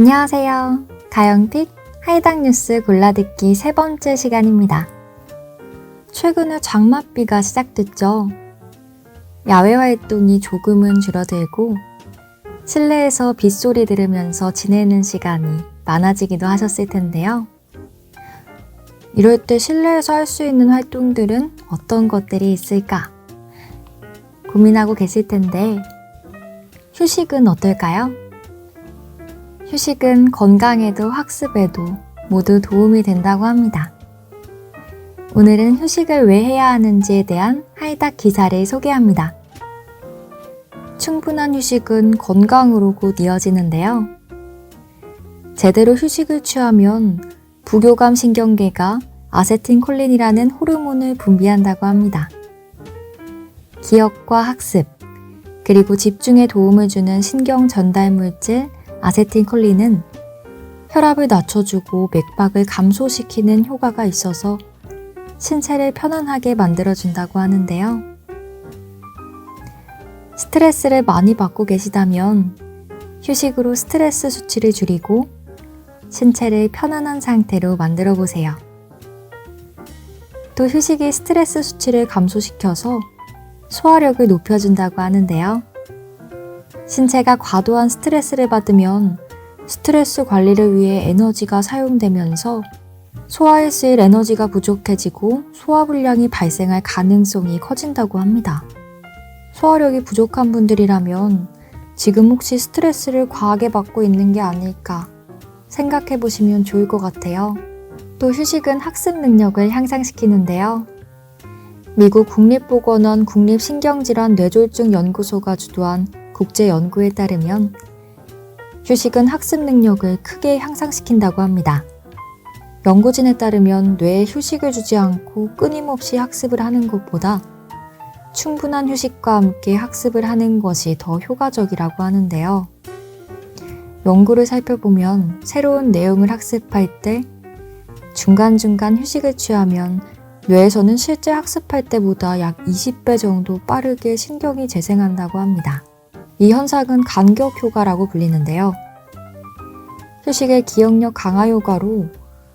안녕하세요. 가영픽 하이닥 뉴스 골라듣기 세 번째 시간입니다. 최근에 장맛비가 시작됐죠. 야외 활동이 조금은 줄어들고 실내에서 빗소리 들으면서 지내는 시간이 많아지기도 하셨을 텐데요. 이럴 때 실내에서 할 수 있는 활동들은 어떤 것들이 있을까? 고민하고 계실 텐데, 휴식은 어떨까요? 휴식은 건강에도 학습에도 모두 도움이 된다고 합니다. 오늘은 휴식을 왜 해야 하는지에 대한 하이닥 기사를 소개합니다. 충분한 휴식은 건강으로 곧 이어지는데요. 제대로 휴식을 취하면 부교감 신경계가 아세틴콜린이라는 호르몬을 분비한다고 합니다. 기억과 학습, 그리고 집중에 도움을 주는 신경 전달 물질 아세틴콜린은 혈압을 낮춰주고 맥박을 감소시키는 효과가 있어서 신체를 편안하게 만들어준다고 하는데요. 스트레스를 많이 받고 계시다면 휴식으로 스트레스 수치를 줄이고 신체를 편안한 상태로 만들어 보세요. 또 휴식이 스트레스 수치를 감소시켜서 소화력을 높여준다고 하는데요. 신체가 과도한 스트레스를 받으면 스트레스 관리를 위해 에너지가 사용되면서 소화에 쓰일 에너지가 부족해지고 소화불량이 발생할 가능성이 커진다고 합니다. 소화력이 부족한 분들이라면 지금 혹시 스트레스를 과하게 받고 있는 게 아닐까 생각해 보시면 좋을 것 같아요. 또 휴식은 학습 능력을 향상시키는데요. 미국 국립보건원 국립신경질환 뇌졸중 연구소가 주도한 국제 연구에 따르면 휴식은 학습 능력을 크게 향상시킨다고 합니다. 연구진에 따르면 뇌에 휴식을 주지 않고 끊임없이 학습을 하는 것보다 충분한 휴식과 함께 학습을 하는 것이 더 효과적이라고 하는데요. 연구를 살펴보면 새로운 내용을 학습할 때 중간중간 휴식을 취하면 뇌에서는 실제 학습할 때보다 약 20배 정도 빠르게 신경이 재생한다고 합니다. 이 현상은 간격 효과라고 불리는데요. 휴식의 기억력 강화 효과로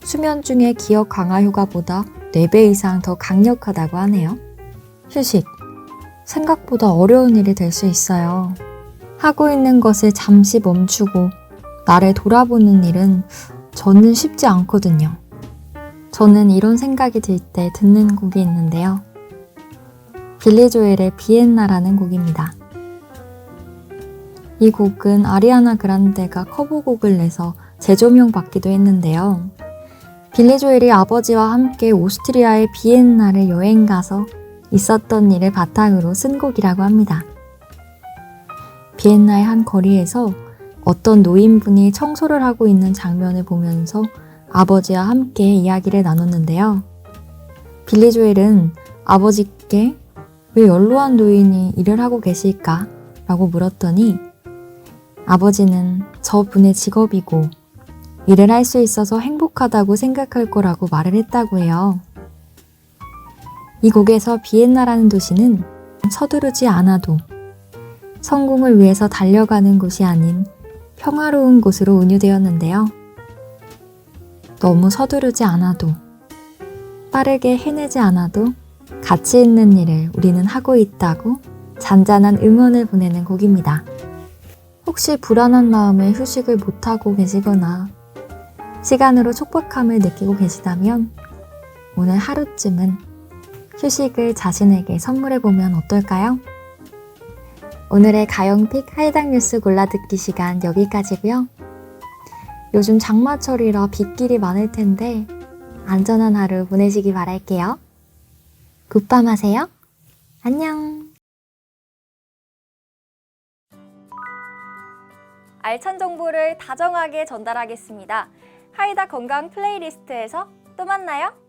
수면 중의 기억 강화 효과보다 4배 이상 더 강력하다고 하네요. 휴식. 생각보다 어려운 일이 될 수 있어요. 하고 있는 것을 잠시 멈추고 나를 돌아보는 일은 저는 쉽지 않거든요. 저는 이런 생각이 들 때 듣는 곡이 있는데요. 빌리 조엘의 비엔나라는 곡입니다. 이 곡은 아리아나 그란데가 커버곡을 내서 재조명 받기도 했는데요. 빌리 조엘이 아버지와 함께 오스트리아의 비엔나를 여행 가서 있었던 일을 바탕으로 쓴 곡이라고 합니다. 비엔나의 한 거리에서 어떤 노인분이 청소를 하고 있는 장면을 보면서 아버지와 함께 이야기를 나눴는데요. 빌리 조엘은 아버지께 왜 연로한 노인이 일을 하고 계실까? 라고 물었더니 아버지는 저 분의 직업이고 일을 할 수 있어서 행복하다고 생각할 거라고 말을 했다고 해요. 이 곡에서 비엔나라는 도시는 서두르지 않아도 성공을 위해서 달려가는 곳이 아닌 평화로운 곳으로 운유되었는데요. 너무 서두르지 않아도 빠르게 해내지 않아도 가치 있는 일을 우리는 하고 있다고 잔잔한 응원을 보내는 곡입니다. 혹시 불안한 마음에 휴식을 못하고 계시거나 시간으로 촉박함을 느끼고 계시다면 오늘 하루쯤은 휴식을 자신에게 선물해보면 어떨까요? 오늘의 가영픽 하이닥 뉴스 골라듣기 시간 여기까지고요. 요즘 장마철이라 빗길이 많을 텐데 안전한 하루 보내시기 바랄게요. 굿밤 하세요. 안녕. 알찬 정보를 다정하게 전달하겠습니다. 하이다 건강 플레이리스트에서 또 만나요.